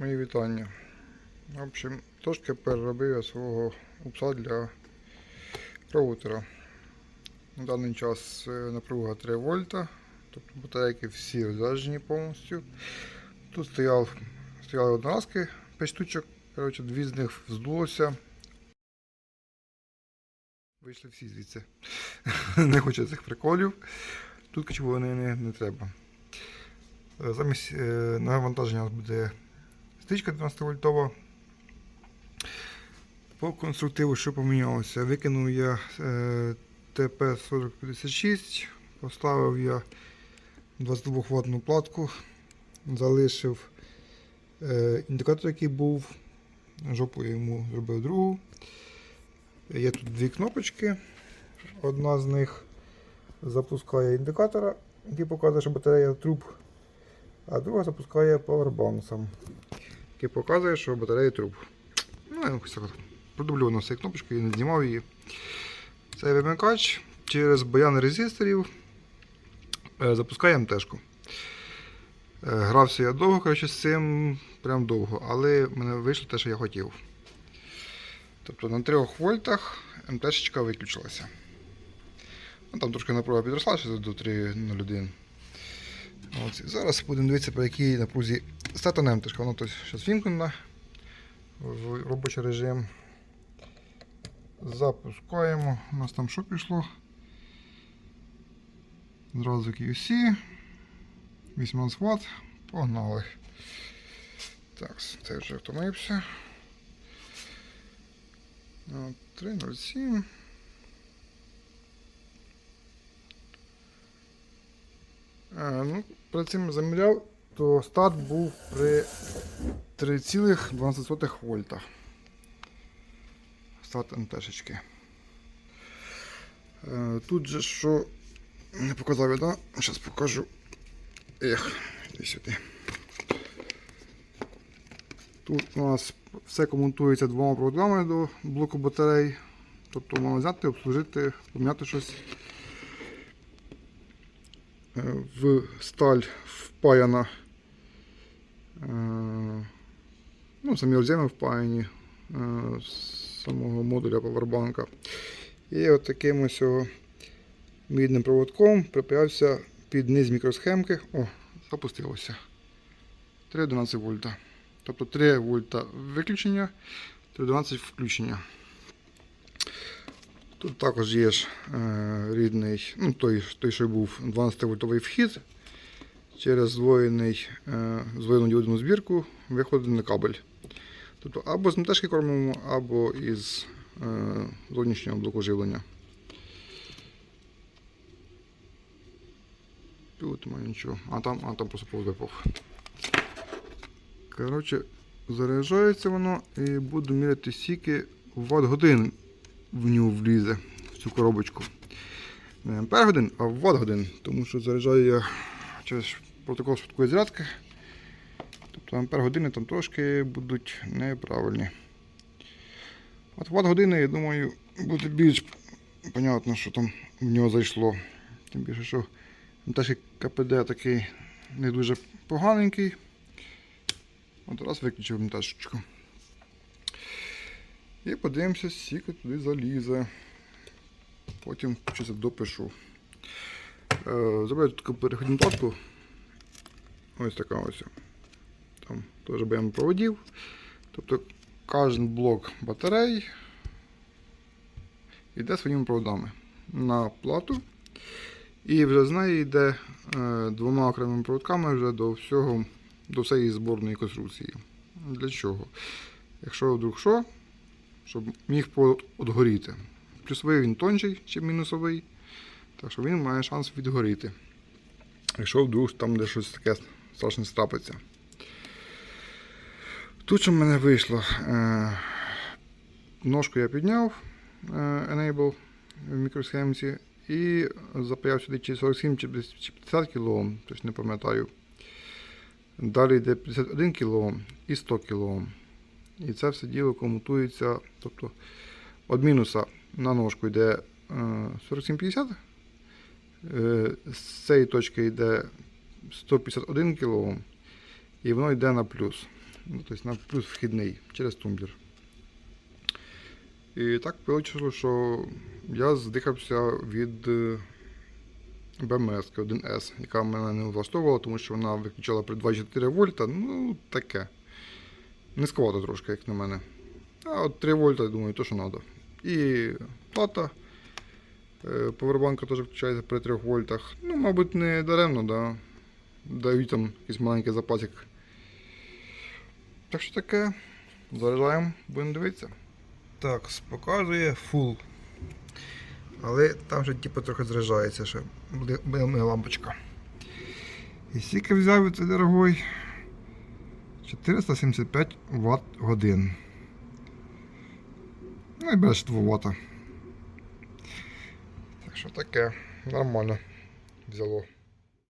Мої вітання. В общем, трошки переробив я свого упса для роутера. На даний час е, напруга 3 вольта, тобто батарейки всі розряджені повністю. Тут стояв, стояли одноразки 5 штучок, коротше, дві з них здулося. Вийшли всі звідси. не хочу цих приколів. Тут кочової не, не, не треба. Е, Замість е, навантаження у нас буде стрічка 12 вольтова. По конструктиву, що помінялося? Викинув я е, ТП-4056, поставив я 22 ваттну платку, залишив е, індикатор, який був, жопу йому зробив другу. Є тут дві кнопочки. Одна з них запускає індикатора, який показує, що батарея труб, а друга запускає павербанксом, який показує, що батарея труб. Ну, я якось так от продубльовано цією кнопочкою, я не знімав її. Цей вимикач через баян резисторів е, запускає МТшку. Е, Грався я довго, коротше, з цим прям довго, але в мене вийшло те, що я хотів. Тобто на 3 вольтах МТшечка виключилася. Ну, там трошки напруга підросла ще до 3.01. От, зараз будемо дивитися, по якій напрузі статана МТшка. Вона тут зараз вімкнена в робочий режим. Запускаємо. У нас там що пішло? Зразу QC. 18 Вт. Погнали. Так, це вже втомився. 3.07. ну, перед цим заміряв, то старт був при 3,12 вольтах. Старт МТшечки. Е, Тут же що не показав я, да? Зараз покажу. Ех, іди сюди. Тут у нас все комунтується двома проводами до блоку батарей. Тобто можна взяти, обслужити, поміняти щось. В сталь впаяна. е, Ну, самі роз'єми впаяні е, з самого модуля повербанка. І от таким ось мідним проводком припиявся під низ мікросхемки. О, запустилося. 3,11 вольта. Тобто 3 вольта виключення, 3,12 включення. Тут також є ж е, рідний, ну той, той, що був 12 вольтовий вхід. Через здвоєний, е, здвоєну діодну збірку виходить на кабель. Тобто або з МТшки кормимо, або із е, зовнішнього блоку живлення. Тут немає нічого. А там, а там просто повз. Коротше, заряджається воно і буду міряти стільки ватт годин в нього влізе в цю коробочку. Не ампер годин, а ватт годин, тому що заряджаю я через протокол швидкої зарядки. Тобто ампер години там трошки будуть неправильні. От ватт години, я думаю, буде більш понятно, що там в нього зайшло. Тим більше, що теж КПД такий не дуже поганенький. От раз виключив МТшечку. І подивимося, скільки туди залізе. Потім щось допишу. Е, тут таку перехідну платку. Ось така ось. Там теж БМ проводів. Тобто кожен блок батарей йде своїми проводами на плату. І вже з неї йде е, двома окремими проводками вже до всього, до всієї зборної конструкції. Для чого? Якщо вдруг що, щоб міг провод. Плюсовий він тонший, ніж мінусовий, так що він має шанс відгоріти. Якщо вдруг там де щось таке страшне трапиться. Тут що в мене вийшло, е, ножку я підняв е, Enable в мікросхемці і запаяв сюди чи 47 чи 50 кОм, тобто не пам'ятаю. Далі йде 51 кОм і 100 кОм. І це все діло комутується. Тобто від мінуса на ножку йде е, 47,50. Е, З цієї точки йде 151 кОм. І воно йде на плюс. Ну, тобто на плюс вхідний через тумблер. І так вийшло, що я здихався від е, БМС 1С, яка мене не влаштовувала, тому що вона виключала при 2,4 вольта. Ну, таке. Низьковато трошки, як на мене. А от 3 вольта, я думаю, то, що треба. І плата. е, Повербанка теж включається при 3 вольтах. Ну, мабуть, не даремно, да. Дають там якийсь маленький запасик. Так що таке. Заряджаємо, будемо дивитися. Так, показує full. Але там вже типу трохи заряджається ще буде лампочка. І скільки взяв цей дорогой? 475 Вт годин. Ну і без 2 Вт. Так що таке, нормально взяло.